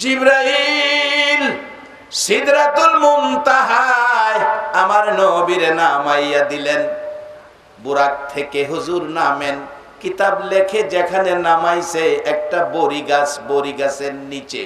জিব্রাইল, সিদরাতুল মুনতাহায় আমার নবীর নামাইয়া দিলেন। বুরাক থেকে হুজুর নামেন, কিতাব লেখে যেখানে নামাইছে একটা বড়ি গাছ, বড়ি গাছের নিচে।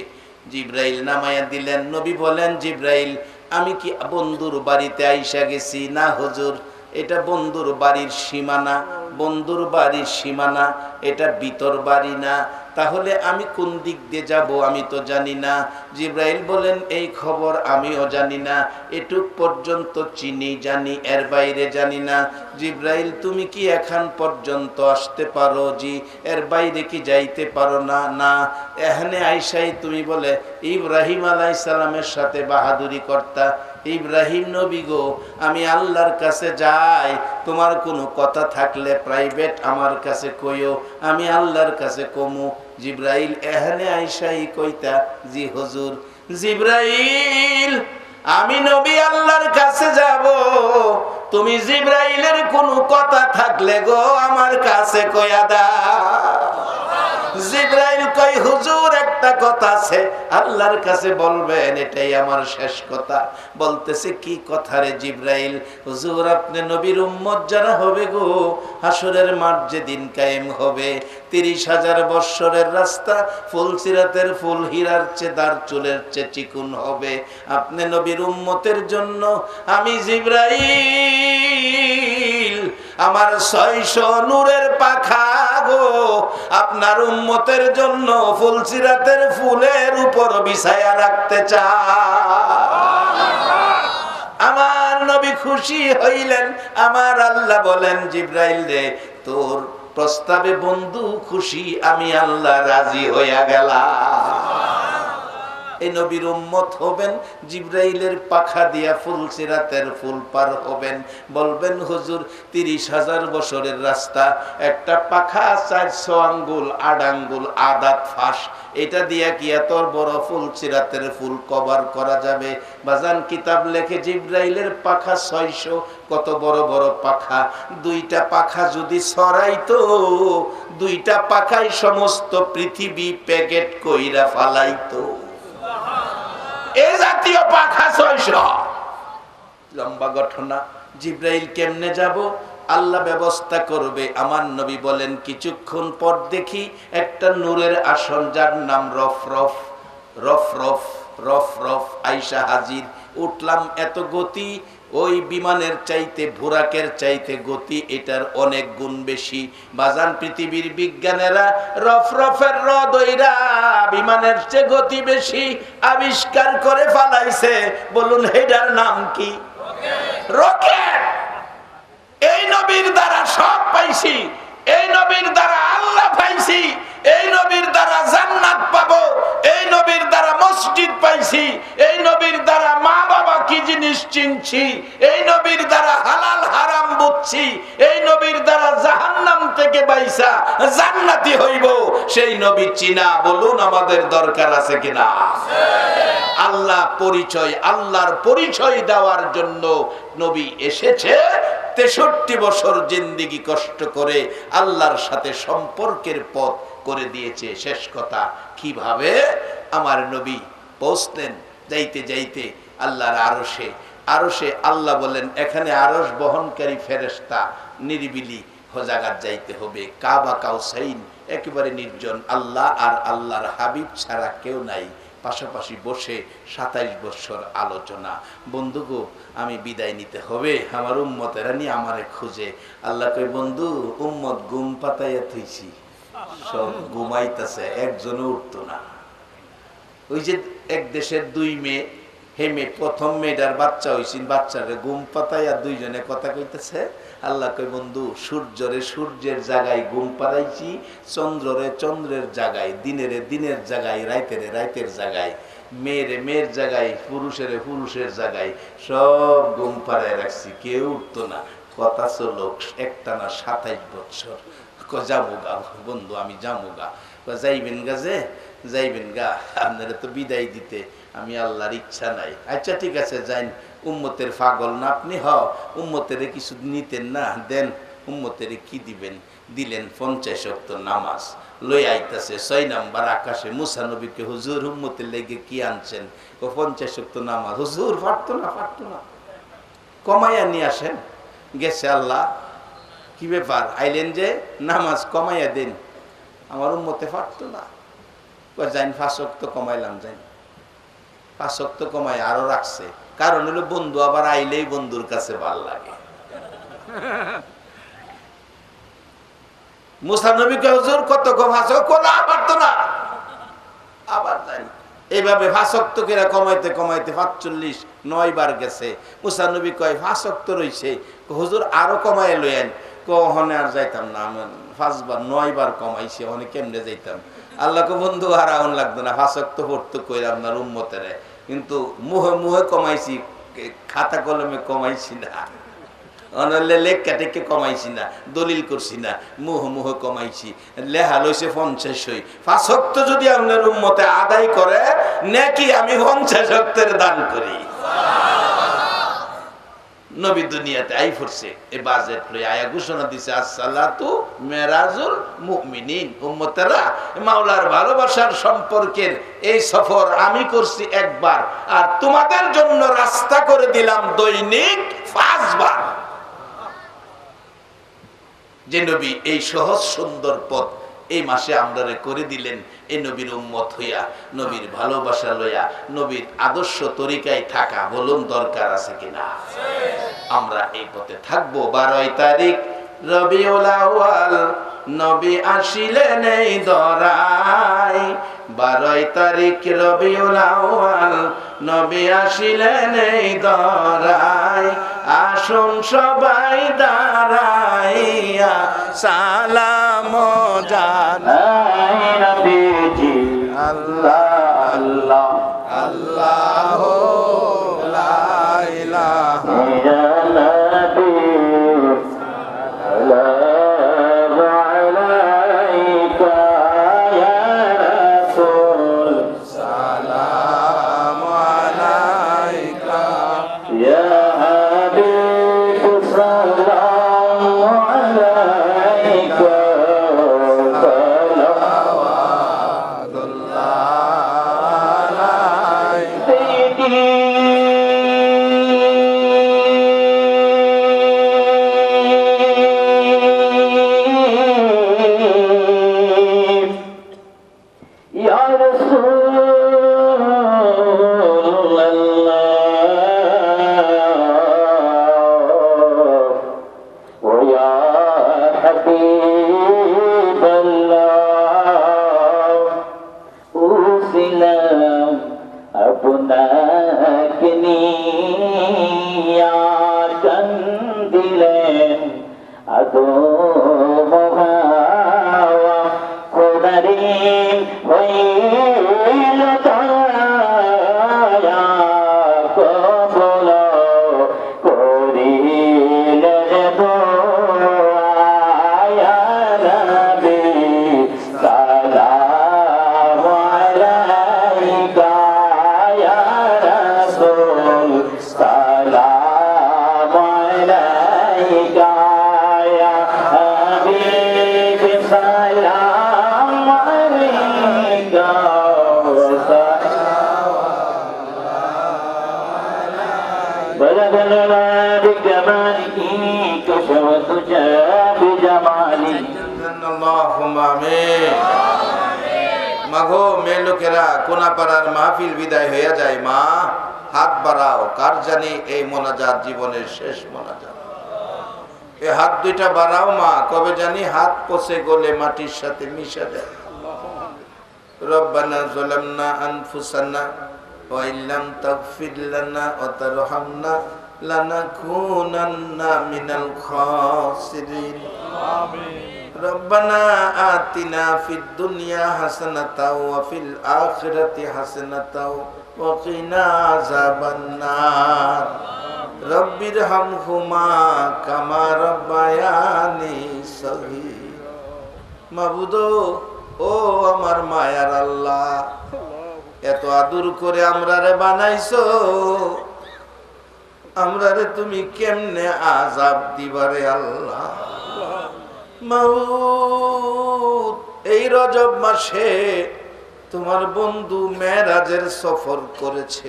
জিব্রাইল নামাইয়া দিলেন, নবী বলেন, জিব্রাইল, আমি কি বন্ধুর বাড়িতে আইসা গেছি? না হুজুর, এটা বন্ধুর বাড়ির সীমানা, বন্ধুর বাড়ির সীমানা, এটা বিতর বাড়ি না। তাহলে আমি কোন দিক দিয়ে যাব আমি তো জানি না। জিব্রাইল বলেন, এই খবর আমিও জানি না। এটুক পর্যন্ত চিনি জানি, এর বাইরে জানি না। জিব্রাইল, তুমি কি এখান পর্যন্ত আসতে পারো? জি, এর বাইরে কি যাইতে পারো না? না। এখানে আইসাই তুমি বলে, ইব্রাহিম আলাইহিস সালামের সাথে বাহাদুরি কর্তা। ইব্রাহিম নবী গো, আমি আল্লাহর কাছে যাই। তোমার কোনো কথা থাকলে প্রাইভেট আমার কাছে কইও। আমি আল্লাহর কাছে কমু। জিব্রাইল এহানে আইসাই কইতা, জি হুজুর, জিব্রাইল, আমি নবী আল্লাহর কাছে যাব। তুমি জিব্রাইলের কোনো কথা থাকলে গো আমার কাছে কয়া দাও। জিব্রাইল কই হুজুর, একটা কথা আছে। আল্লাহর কাছে বলবেন, এটাই আমার শেষ কথা। বলতেছে, কি কথা রে জিব্রাইল? হুজুর, আপনি নবীর উম্মত যারা হবে গো হাসরের মাঠ যেদিন কায়েম হবে, তিরিশ হাজার বৎসরের রাস্তা, ফুল সিরাতের ফুল হীরার চেয়ে দার চুলের চেয়ে চিকুন হবে। আপনি নবীর উম্মতের জন্য, আমি জিব্রাইল আমার ছয়শো নূরের পাখা গো। আপনার উন্মতের জন্য ফুলসিরাতের ফুলের উপর বিছায়া রাখতে চায় আমার নবী খুশি হইলেন। আমার আল্লাহ বলেন, জিব্রাইল রে, তোর প্রস্তাবে বন্ধু খুশি, আমি আল্লাহ রাজি হইয়া গেলাম। এই নবীর উম্মত হবেন, জিব্রাইলের পাখা দিয়া ফুল সিরাতের ফুল পার হবেন। বলবেন, হুজুর, তিরিশ হাজার বছরের রাস্তা, একটা পাখা চারশো আঙ্গুল, আট আঙ্গুল, আদাত ফাঁস, এটা দিয়া কি এত বড় ফুল সিরাতের ফুল কভার করা যাবে? বাজান কিতাব লেখে, জিব্রাইলের পাখা ছয়শো, কত বড় বড় পাখা। দুইটা পাখা যদি সরাইতো দুইটা পাখায় সমস্ত পৃথিবী প্যাকেট কইরা ফালাইতো। এ জাতীয় পাখা ছয়শো লম্বা ঘটনা জিব্রাইল কেমনে যাব? আল্লাহ ব্যবস্থা করবে। আমার নবী বলেন, কিছুক্ষণ পর দেখি একটা নূরের আসন, যার নাম রফ রফ। রফ রফ রফ রফ আইসা হাজির। উঠলাম, এত গতি ওই বিমানের চাইতে, ভোরাকের চাইতে গতি এটার অনেক গুণ বেশি। বাজান পৃথিবীর বিজ্ঞানেরা রফ রফের রদইরা বিমানের চেয়ে গতি বেশি আবিষ্কার করে ফালাইছে। বলুন, হেডার নাম কি? রকেট! এই নবীর দ্বারা সব পাইছি, এই নবীর দ্বারা আল্লাহ পাইছি এই নবীর দ্বারা জান্নাত পাবো, এই নবীর দ্বারা মসজিদ পাইছি, এই নবীর দ্বারা মা বাবা কি জিনিস চিনছি, এই নবীর দ্বারা হালাল হারাম বুঝছি, এই নবীর দ্বারা জাহান্নাম থেকে বাইসা জান্নাতি হইব, সেই নবী চিনা বলুন আমাদের দরকার আছে কিনা? আল্লাহ পরিচয়, আল্লাহর পরিচয় দেওয়ার জন্য নবী এসেছে, তেষট্টি বছর জিন্দিগি কষ্ট করে আল্লাহর সাথে সম্পর্কের পথ করে দিয়েছে শেষ কথা। কীভাবে? আমার নবী পৌঁছলেন যাইতে যাইতে আল্লাহর আরসে আরসে আল্লাহ বলেন এখানে আরস বহনকারী ফেরেস্তা নিরিবিলি হোজাগাত যাইতে হবে। কাবা, কাউসাইন একেবারে নির্জন। আল্লাহ আর আল্লাহর হাবিব ছাড়া কেউ নাই। পাশাপাশি বসে সাতাইশ বছর আলোচনা। বন্ধুগো আমি বিদায় নিতে হবে। আমার উম্মতেরা নিয়ে আমারে খুঁজে। আল্লাহ কই বন্ধু, উম্মত গুম পাতাইয়া থইছি। সব ঘুমাইতেছে, একজনও উঠতো না। ওই যে এক দেশের দুই মেয়ে হেমে প্রথম মেয়েটার বাচ্চা হয়েছিল বাচ্চারে গুম পাতাইয়া দুইজনে কথা কইতেছে, আল্লাহ কই বন্ধু, সূর্যরে সূর্যের জায়গায় গুম পাড়াইছি, চন্দ্ররে চন্দ্রের জায়গায়, দিনেরে দিনের জায়গায়, রাইতেরে রাইতের জায়গায়, মেয়েরে মেয়ের জায়গায়, পুরুষেরে পুরুষের জায়গায়, সব গুম পাড়ায় রাখছি, কেউ উঠতো না। কথা চলো একটা না সাতাইশ বছর যাব গা বন্ধু, আমি যাব গা যাইবেন গা যে? যাইবেন গা, আপনারা তো বিদায় দিতে আমি আল্লাহর ইচ্ছা নাই। আচ্ছা ঠিক আছে, যাইন। উম্মতের পাগল না আপনি? হ, উম্মতের কিছু নিতেন না, দেন। উম্মতের কি দিবেন? দিলেন পঞ্চাশ অক্ত নামাজ। লই আইতাছে, ছয় নাম্বার আকাশে, মুসা নবীকে হুজুর হুম্মতের লেগে কি আনছেন? ও পঞ্চাশ অক্ত নামাজ। হুজুর, পারতো না পারতো না। কমাইয়া নিয়ে আসেন। গেছে আল্লাহ কি ব্যাপার? আইলেন যে নামাজ কমাইয়া দিন। আমার উম্মতে পারতো না। যাইন ফাঁসক তো কমাইলাম যাইন ফাঁসক তো কমাই আরও রাখছে। কারণ হলো বন্ধু আবার আইলেই বন্ধুর কাছে ভালো লাগে। মুসানবী কয়, হুজুর আরও কমাই লইয়েন। কহনে আর যাইতাম না, আমি পাঁচবার নয় বার কমাইছি ওখানে কেমনে যাইতাম? আল্লাহকে বন্ধু, আর আউন লাগতো না ফাঁসক্ত পড়তো কইরা আপনার উম্মতেরে? কিন্তু মুহে মুহে কমাইছি খাতা কলমে কমাইছি না। অনলে লেখা টেকে কমাইছি না, দলিল করছি না, মুহ মুহ কমাইছি। লেহা লইছে পঞ্চাশ হই। ফাঁসক্ত যদি আপনার উম্মতে আদায় করে, নাকি আমি পঞ্চাশ দান করি। নবী দুনিয়াতে আই ফুরছে। এ বাজেট লই আয়া ঘোষণা দিছে, আসসালাতু মেরাজুল মুমিনিন, উম্মতেরা। মাওলার ভালোবাসার সম্পর্কের এই সফর আমি করছি একবার, আর তোমাদের জন্য রাস্তা করে দিলাম দৈনিক পাঁচবার। যে নবী, এই সহজ সুন্দর পথ এই মাসে আমরা করে দিলেন এই নবীর উম্মত হইয়া, নবীর ভালোবাসা লইয়া, নবীর আদর্শ তরিকায় থাকা বলুন দরকার আছে কিনা? আমরা এই পথে থাকব। বারোই তারিখ আউয়াল, নবী আসিলেন এই দরাই বারোই তারিখ রবিউল নবী আসিলেন এই দরাই আসুন সবাই দাঁড়াইয়া আল্লাহ আল্লাহ। আমিন। মাগো, মেয়ে লোকেরা, কোনাপাড়ার মাহফিল বিদায় হইয়া যায়, মা। হাত বাড়াও, কার জানি এই মোনাজাত জীবনের শেষ মোনাজাত? এই হাত দুইটা বাড়াও, মা, কবে জানি হাত পচে গলে মাটির সাথে মিশে যায়। রব্বানা যালামনা আনফুসানা, ওয়া ইল্লাম তাগফির লানা ওয়া তারহামনা লানাকুনান্না মিনাল খাসিরিন। ربنا آتنا في الدنيا حسنة وفي الآخرة حسنة وقنا عذاب النار رب ارحمهما كما ربياني صغير মাবুদ ও আমার মায়ার আল্লাহ এত আদর করে আমরারে বানাইছো আমরারে তুমি কেমনে আজাব দিবারে আল্লাহ এই রজব মাসে তোমার বন্ধু মেরাজের সফর করেছে।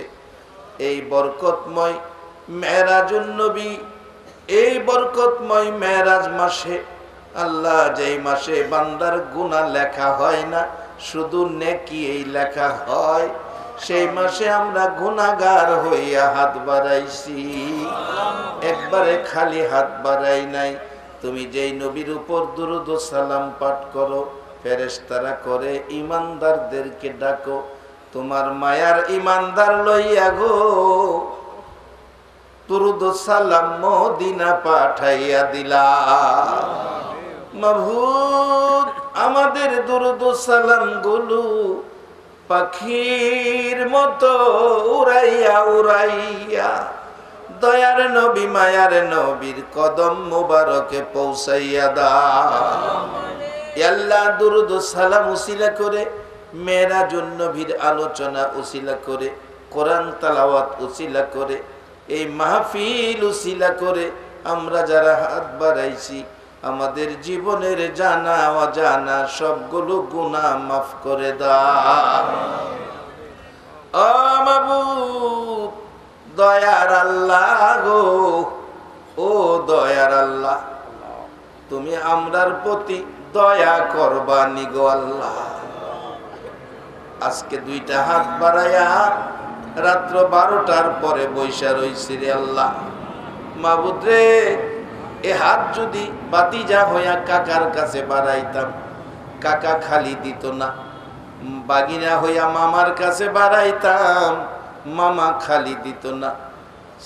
এই বরকতময় মেরাজুন নবী এই বরকতময় মেরাজ মাসে আল্লাহ যেই মাসে বান্দার গুনাহ লেখা হয় না, শুধু নেকি এই লেখা হয়। সেই মাসে আমরা গুনাগার হইয়া হাত বাড়াইছি। একবারে খালি হাত বাড়াই নাই। তুমি যেই নবীর উপর দুরুদ সালাম পাঠ করো, ফেরেশতারা করে ইমানদারদেরকে ডাকো, তোমার মায়ার ইমানদার লইয়া গো। দুরুদ ও সালাম মদিনা পাঠাইয়া দিলা। মাহবুব আমাদের দুরুদ সালামগুলো পাখির মতো উড়াইয়া উড়াইয়া দয়ার নবী, মায়ার নবীর কদম মুবারকে পৌঁছাইয়া দা দুরুদ সালাম উসিলা করে, মেরাজুন নবীর আলোচনা উসিলা করে, কোরআন তালাওয়াত উসিলা করে, এই মাহফিল উসিলা করে আমরা যারা হাত বাড়াইছি, আমাদের জীবনের জানা অজানা সবগুলো গুণা মাফ করে দা ও মাবুদ দয়ার আল্লাহ গো। ও দয়ার আল্লাহ, তুমি আমরার প্রতি দয়া করবানি গো আল্লাহ। আজকে দুইটা হাত বাড়াইয়া রাত্র বারোটার পরে বৈশা রইছি রে আল্লাহ। মাবুদ রে, এ হাত যদি বাতিজা হইয়া কাকার কাছে বাড়াইতাম, কাকা খালি দিত না। বাগিনা হইয়া মামার কাছে বাড়াইতাম। মামা খালি দিত না।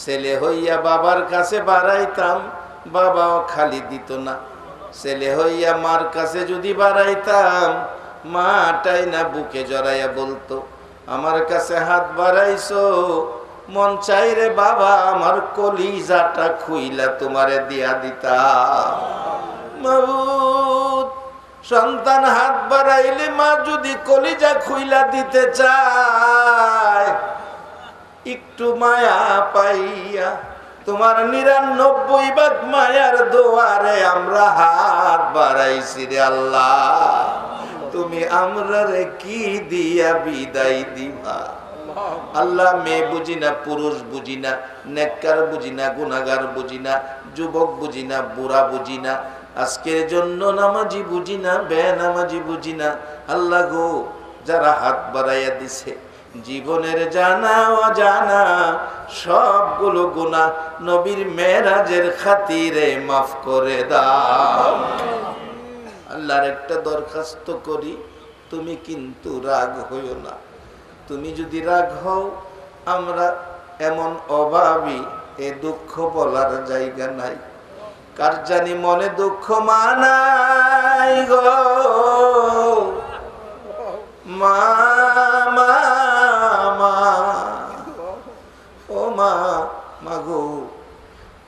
ছেলে হইয়া বাবার কাছে বাড়াইতাম, বাবাও খালি দিত না। ছেলে হইয়া মার কাছে যদি বাড়াইতাম মাটাই না বুকে জড়াইয়া বলতো, আমার কাছে হাত বাড়াইছো, মন চাই রে বাবা, আমার কলিজাটা খুইলা তোমারে দিয়া দিতা সন্তান হাত বাড়াইলে মা যদি কলিজা খুইলা দিতে চায় একটু মায়া পাইয়া, তোমার নিরানব্বই ভাগ মায়ার দোয়ারে আমরা হাত বাড়াইছি রে আল্লাহ। তুমি আমরা রে কি দিয়া বিদায় দিবা? আল্লাহ মেয়ে বুঝি না, পুরুষ বুঝি না, নেককার বুঝি না, গুনাগার বুঝি না, যুবক বুঝি না, বুড়া বুঝি না, আজকের জন্য নামাজি বুঝি না বে নামাজি বুঝি না। আল্লাহ গো, যারা হাত বাড়াইয়া দিছে জীবনের জানা, অজানা, সবগুলো গুণা নবীর মেরাজের খাতিরে মাফ করে দাও। আল্লাহর একটা দরখাস্ত করি, তুমি কিন্তু রাগ হইও না। তুমি যদি রাগ হও, আমরা এমন অভাবী, এ দুঃখ বলার জায়গা নাই। কার জানি মনে দুঃখ মানাই গো? মা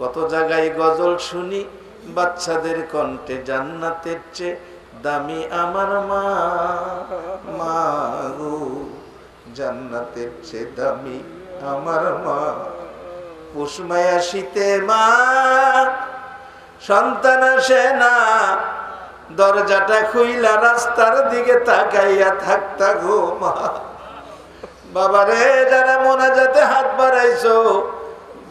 কত জায়গায় গজল শুনি, বাচ্চাদের কণ্ঠে জান্নাতের চেয়ে দামি আমার মা। মা গো, জান্নাতের চেয়ে দামি আমার মা। পুষমায়া শীতে মা, সন্তান আসে না। দরজাটা খুইলা রাস্তার দিকে তাকাইয়া থাকতা গো মা। বাবারে, যারা মোনাজাতে হাত বাড়াইছো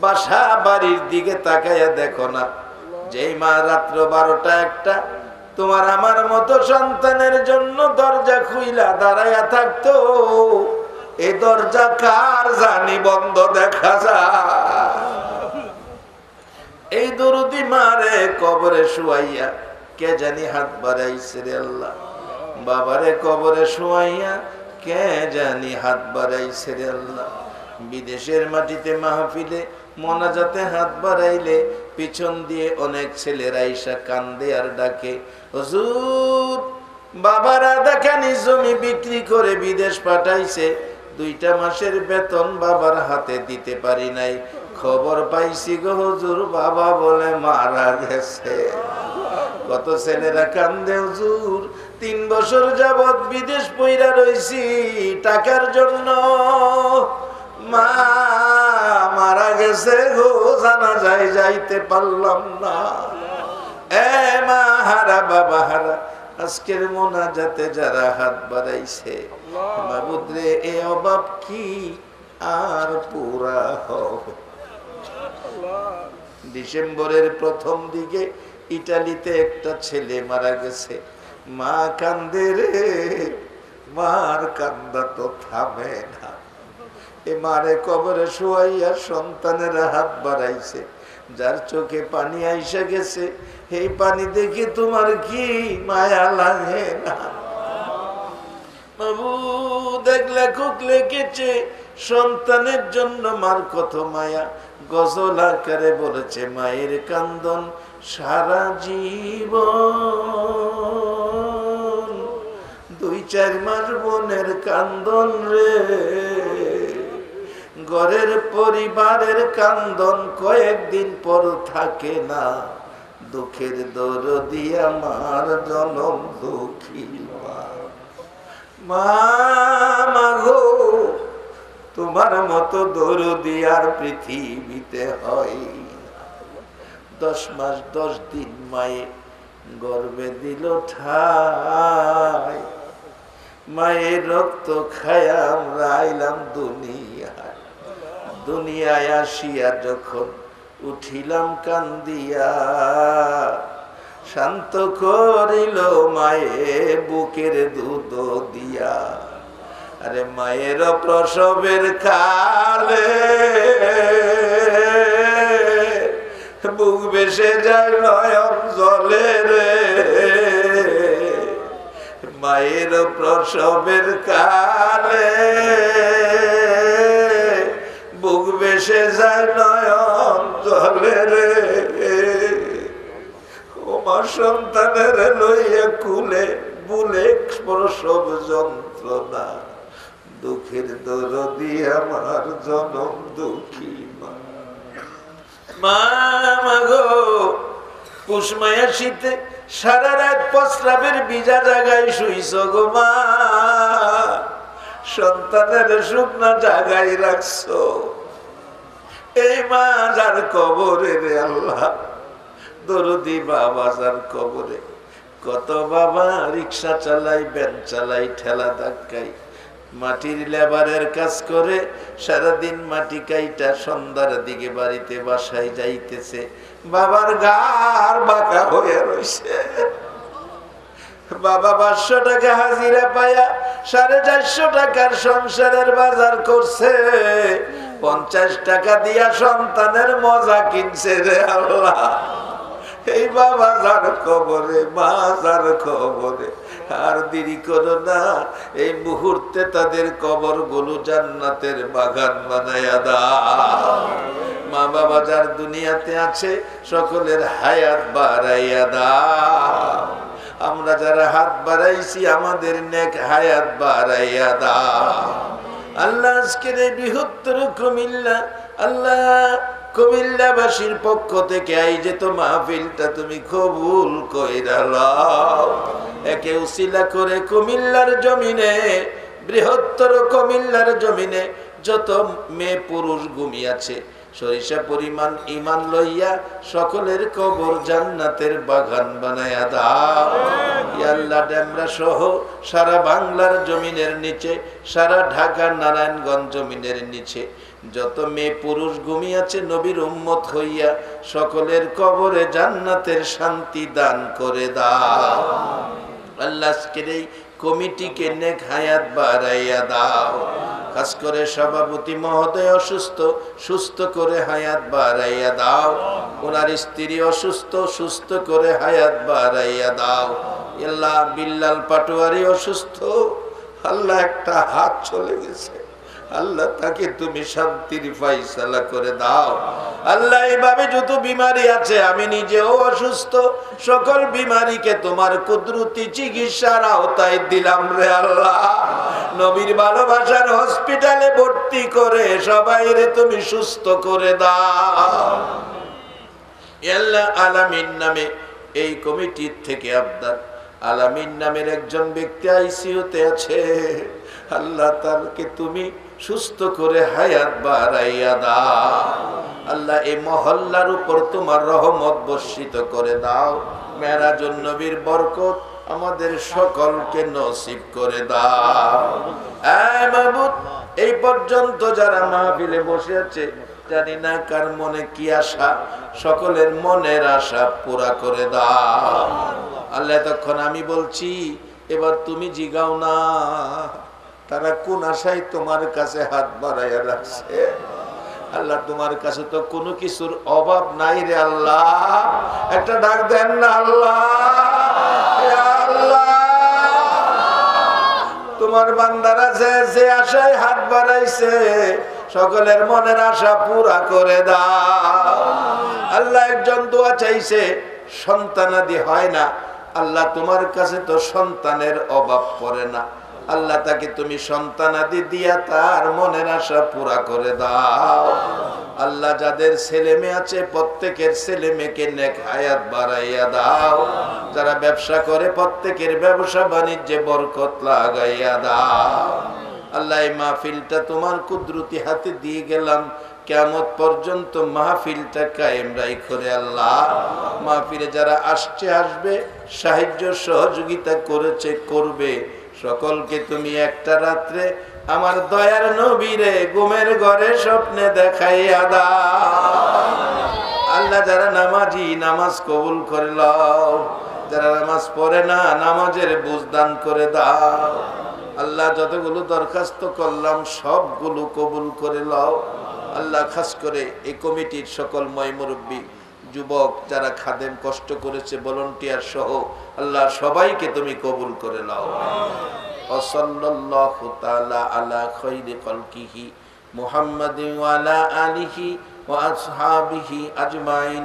বাসা বাড়ির দিকে তাকাইয়া দেখো না। যেই মা রাত্র বারোটা একটা, তোমার আমার মতো সন্তানের জন্য দরজা খুইলা দাঁড়াইয়া থাকতো। এই দরজা কার জানি বন্ধ দেখা যায়। এই দরুদি মারে কবরে শুয়াইয়া, কে জানি হাত বাড়াইছে রে আল্লাহ। বাবারে কবরে শুয়াইয়া, কে জানি হাত বাড়াইছে রে আল্লাহ। বিদেশের মাটিতে মাহফিলে মোনাজাতে হাত বাড়াইলে পিছন দিয়ে অনেক ছেলেরা ইসা কান্দে আর ডাকে, হুজুর, বাবারা দেখানি জমি বিক্রি করে বিদেশ পাঠাইছে, দুইটা মাসের বেতন বাবার হাতে দিতে পারি নাই। খবর পাইছি গো হজুর, বাবা বলে মারা গেছে। কত ছেলেরা কান্দে, হুজুর, তিন বছর যাবৎ বিদেশ পইরা রইছি, টাকার জন্য মা মারা গেছে গো, জানা যায় যাইতে পারলাম না। এ মা হারা, বাবা হারা, আজকের মোনাজাতে যারা হাত বাড়াইছে, বাবুদ্রে, এ অভাব কি আর পুরা হবে? ডিসেম্বরের প্রথম দিকে ইটালিতে একটা ছেলে মারা গেছে। মা কান্দে রে, মার কান্দা তো থামে না। এ মারে কবরে শুয়াইয়া সন্তানের হাত বাড়াইছে। যার চোখে পানি আইসা গেছে এই পানি দেখে তোমার কি মায়া লাগে না? বাবু, দেখলে খুব লেগেছে সন্তানের জন্য মার কত মায়া। গজল আকারে বলেছে, মায়ের কান্দন সারা জীবন। দুই চার মাস বোনের কান্দন রে। ঘরের পরিবারের কান্দন কয়েকদিন পর থাকে না। দুঃখের দরদি আমার জনম দুঃখী মা। তোমার মতো দরদি আর পৃথিবীতে হয় দশ মাস, দশ দিন মায়ে গর্বে দিল ঠাই মায়ের রক্ত খায়া আমরা আইলাম দুনিয়ায়। দুনিয়ায় আসিয়া যখন উঠিলাম কান্দিয়া, শান্ত করিল মায়ে বুকের দুধ দিয়া। আরে মায়ের প্রসবের কালে বুক বেসে যায় নয়ন জলে রে। মায়ের প্রসবের কালে বেসে যায় নয়ন জলে রে আমার সন্তানের লইয়া কুলে বুলে প্রসব যন্ত্রণা। দুঃখের দরদি আমার জনম দুঃখী মা। মাগো পুষমায়া শীতে সারা রাত প্রস্রাবের বিজা জায়গায় শুইছ গো মা। সন্তানের শুকনা জায়গায় রাখছো। এই মা যার কবরে রে আল্লাহ। দরদি বাবা যার কবরে। কত বাবা রিক্সা চালাই ব্যান চালাই, ঠেলা ধাক্কাই। মাটির লেবারের কাজ করে সারাদিন মাটি কাইটা সন্ধ্যার দিকে বাড়িতে বাসায় যাইতেছে। বাবার গার বাঁকা হয়ে রয়েছে বাবা পাঁচশো টাকা হাজিরা পায়া সাড়ে চারশো টাকার সংসারের বাজার করছে। পঞ্চাশ টাকা দিয়া সন্তানের মজা কিনছে রে আল্লাহ। এই বাবা যার খবরে মা যার খবরে আর দেরি করো না। এই মুহূর্তে তাদের কবরগুলো জান্নাতের বাগান বানায়া দাও। মা বাবা যার দুনিয়াতে আছে, সকলের হায়াত বাড়াইয়া দাও। আমরা যারা হাত বাড়াইছি, আমাদের নেক হায়াত বাড়াইয়া দাও। আল্লাহ আজকের এই বৃহত্তর কুমিল্লা, আল্লাহ কুমিল্লাবাসীর পক্ষ থেকে এই যে তো মাহফিলটা তুমি কবুল কইরা লও। একে উসিলা করে কুমিল্লার জমিনে, বৃহত্তর কুমিল্লার জমিনে যত মেয়ে পুরুষ ঘুমিয়াছে সরিষা পরিমাণ ইমান লইয়া সকলের কবর জান্নাতের বাগান বানায়া দাও। ইয়া আল্লাহ ডেমরা সহ সারা বাংলার জমিনের নিচে, সারা ঢাকা, নারায়ণগঞ্জ জমিনের নিচে। যত মেয়ে পুরুষ ঘুমিয়াছে নবীর উম্মত হইয়া সকলের কবরে জান্নাতের শান্তি দান করে দাও। আল্লাহ আজকের এই কমিটিকে নেক হায়াত বাড়াইয়া দাও। খাস করে সভাপতি মহোদয় অসুস্থ, সুস্থ করে হায়াত বাড়াইয়া দাও। ওনার স্ত্রী অসুস্থ, সুস্থ করে হায়াত বাড়াইয়া দাও। আল্লাহ বিল্লাল পাটোয়ারি অসুস্থ। আল্লাহ একটা হাত চলে গেছে। আল্লাহ তাকে তুমি শান্তির ফাইসালা করে দাও। আল্লাহ এইভাবে যত বিমারি আছে, আমি নিজেও অসুস্থ। সকল বিমারিকে তোমার কুদরতি চিকিৎসার আওতায় দিলাম রে আল্লাহ। নবীর ভালোবাসার হসপিটালে ভর্তি করে সবাই রে তুমি সুস্থ করে দাও। আলামিন নামে এই কমিটির থেকে আপনার আলামিন নামের একজন ব্যক্তি আইসিউতে আছে। আল্লাহ তারকে তুমি সুস্থ করে হায়াত বাড়াইয়া দাও। আল্লাহ এই মহল্লার উপর তোমার রহমত বর্ষিত করে দাও। মেরাজুন নবীর বরকত আমাদের সকলকে নসিব করে দাও। এই পর্যন্ত যারা মাহফিলে বসে আছে, জানি না কার মনে কি আশা, সকলের মনের আশা পুরা করে দাও। আল্লাহ তখন আমি বলছি, এবার তুমি জিগাও না। তারা কোন আশায় তোমার কাছে হাত বাড়াইয়া রাখছে? আল্লাহ, তোমার কাছে তো কোনো কিছুর অভাব নাই রে আল্লাহ। একটা ডাক দেন না আল্লাহ। তোমার বান্দারা যে যে আশায় হাত বাড়াইছে, সকলের মনের আশা পুরা করে দাও। আল্লাহ একজন দোয়া চাইছে, সন্তানাদি হয় না। আল্লাহ তোমার কাছে তো সন্তানের অভাব পড়ে না। আল্লাহ তাকে তুমি সন্তানাদি দিয়া তার মনের আশা পুরা করে দাও। আল্লাহ যাদের ছেলে মেয়ে আছে, প্রত্যেকের ছেলে মেয়েকে নেক হায়াত বাড়াইয়া দাও। যারা ব্যবসা করে, প্রত্যেকের ব্যবসা বাণিজ্যে বরকত লাগাইয়া দাও। আল্লাহ মাহফিলটা তোমার কুদরতি হাতে দিয়ে গেলাম। কেমত পর্যন্ত মাহফিলটা কায়েম রাই করে আল্লাহ। মাহফিলে যারা আসছে, আসবে, সাহায্য, সহযোগিতা করেছে, করবে। সকলকে তুমি একটা রাত্রে আমার দয়ার নবীরে গুমের ঘরে স্বপ্নে দেখাইয়া দাও। আল্লাহ, যারা নামাজি, নামাজ কবুল করে লও। যারা নামাজ পড়ে না, নামাজের বুঝদান করে দাও। আল্লাহ যতগুলো দরখাস্ত করলাম, সবগুলো কবুল করে লও। আল্লাহ খাস করে এই কমিটির সকল ময় মুরব্বী, যুবক যারা খাদেম কষ্ট করেছে ভলন্টিয়ার সহ, আল্লাহ সবাইকে তুমি কবুল করে নাও ওসল্লাল্লাহু তাআলা আলা খাইরি খালকিহি মুহাম্মাদিন ওয়া আলা আলিহি আসহাবিহি আজমাইন।